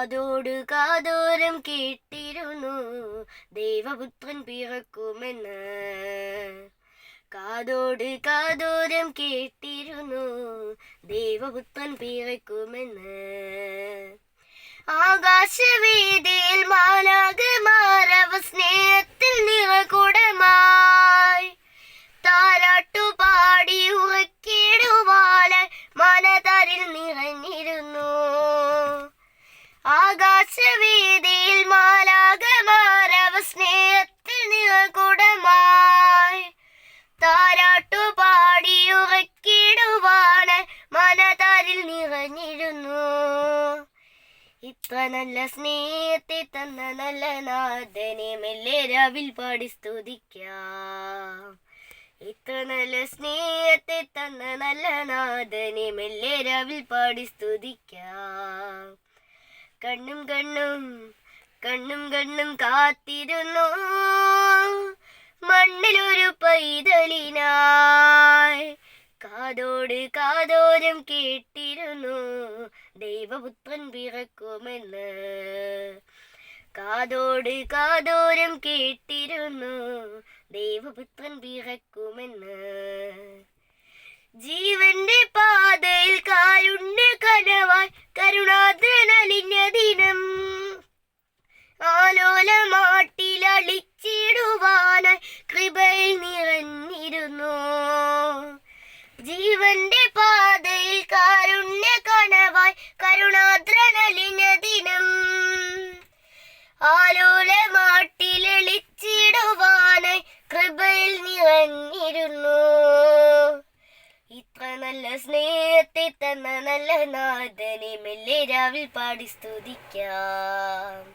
കാതോട് കാതോരം കേട്ടിരുന്നു. ദൈവപുത്രൻ പിറക്കുമെന്ന്. കാതോട് കാതോരം കേട്ടിരുന്നു. ദൈവപുത്രൻ പിറക്കുമെന്ന്. ആകാശവേദിയിൽ മാലാകമാരവ ആകാശവീതിയിൽ മാലാകമാരവ സ്നേഹത്തിൽ നിഴകുടമായി താരാട്ടു പാടി ഉറക്കിടുവാണ് മനതരിൽ നിറഞ്ഞിരുന്നു. ഇത്ര നല്ല സ്നേഹത്തെ തന്ന നല്ല നാഥനെ മെല്ലെ രാവിൽ പാടി സ്തുതിക്കാം. ഇത്ര നല്ല സ്നേഹത്തെ തന്ന നല്ല നാഥനെ മെല്ലെ രാവിൽ പാടി സ്തുതിക്കാം. കണ്ണും കണ്ണും കണ്ണും കണ്ണും കാത്തിരുന്നു. മണ്ണിലൊരു പൈതലിനായി കാതോട് കാതോരം കേട്ടിരുന്നു. ദൈവപുത്രൻ പിറക്കുമെന്ന്. കാതോട് കാതോരം കേട്ടിരുന്നു. ദൈവപുത്രൻ പിറക്കുമെന്ന്. ജീവന്റെ പാതയിൽ കാരുണ്യ കനവായി കരുണാദ്രനലിഞ്ഞ ദിനം ആലോലമാട്ടിലളിച്ചിടുവാനായി കൃപയിൽ നിറഞ്ഞിരുന്നു. ജീവന്റെ പാതയിൽ കാരുണ്യ കനവായി കരുണാദ്രനലിഞ്ഞ ദിനം ആലോലമാട്ടിലളിച്ചിടുവാനായി കൃപയിൽ നിറഞ്ഞിരുന്നു. ഇത്ര നല്ല സ്നേഹത്തെ രാവിൽ പാടി സ്തുതിക്കാം.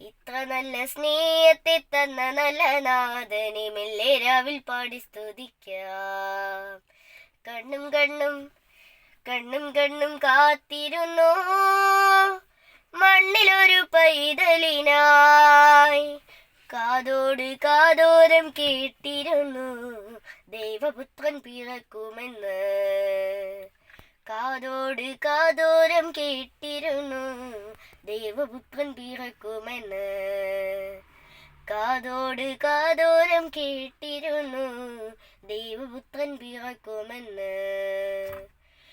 ഇത്ര നല്ല സ്നേഹത്തെ തന്ന നല്ല നാഥനെ മെല്ലെ രാവിൽ പാടി സ്തുതിക്കാം. കണ്ണും കണ്ണും കണ്ണും കണ്ണും കാത്തിരുന്നു. മണ്ണിലൊരു പൈതലിനായി കാതോട് കാതോരം കേട്ടിരുന്നു. ദൈവപുത്രൻ പിറക്കുമെന്ന്. കാതോട് കാതോരം കേട്ടിരുന്നു. ദൈവപുത്രൻ പിറക്കുമെന്ന്. കാതോട് കാതോരം കേട്ടിരുന്നു. ദൈവപുത്രൻ പിറക്കുമെന്ന്.